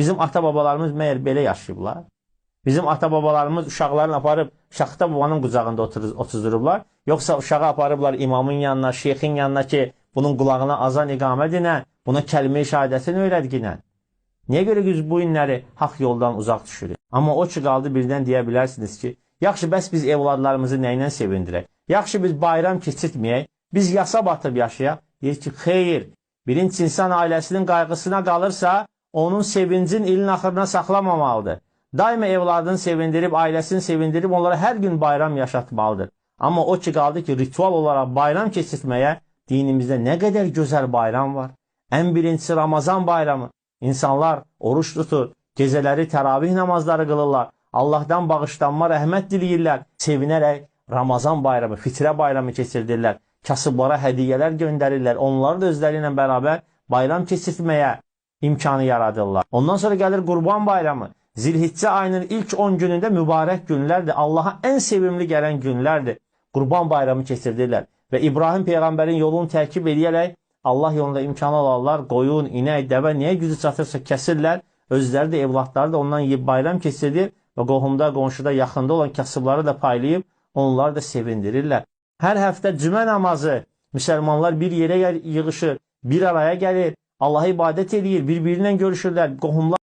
Bizim ata-babalarımız məyər belə yaşayıblar? Bizim ata-babalarımız uşaqlarını aparıb Şaxta babanın qucağında otuzdurublar. Yoxsa uşağı aparıblar imamın yanına, şeyxin yanına ki, bunun qulağına azan iqamət edinə, buna kəlmə-i şəhadətini öyrədginə. Niyə görə biz bu günləri haqq yoldan uzaq düşürük? Amma o ki qaldı birdən deyə bilərsiniz ki, yaxşı bəs biz evladlarımızı nə ilə sevindirək? Yaxşı biz bayram keçirtməyək, biz yasa batıb yaşayaq. Deyir ki, xeyr. Birinci insan ailəsinin qayğısına qalırsa, onun sevincin ilin axırına saxlamamalıdır. Daima evladını sevindirib, ailəsini sevindirib, onlara hər gün bayram yaşatmalıdır. Amma o ki qaldı ki, ritual olaraq bayram keçirtməyə dinimizdə nə qədər gözəl bayram var. Ən birincisi Ramazan bayramı. İnsanlar oruç tutur, gecələri təravih namazları qılırlar, Allahdan bağışlanma, rəhmət diləyirlər, sevinərək Ramazan bayramı, fitrə bayramı keçirdirlər. Kasıblara hədiyyələr göndərirlər, onları da özləri ilə bərabər bayram keçirtməyə imkanı yaradırlar. Ondan sonra gəlir Qurban bayramı. Zilhiccə ayının ilk 10 günündə mübarək günlərdir. Allaha ən sevimli gələn günlərdir. Qurban bayramı keçirdirlər. Və İbrahim Peyğəmbərin yolunu tərkib edərək Allah yolunda imkan alarlar. Qoyun, inək, dəvə nəyə gücü çatırsa kəsirlər. Özləri də, evlatları da ondan yeyib bayram keçirdir və qohumda, qonşuda, yaxında olan kasıbları da paylayıb onları da sevindirirlər. Hər həftə cümə namazı müsəlmanlar bir yerə yığışır, bir araya gəlir, Allah'a ibadet edilir. Birbirinden görüşürler. Kohumlar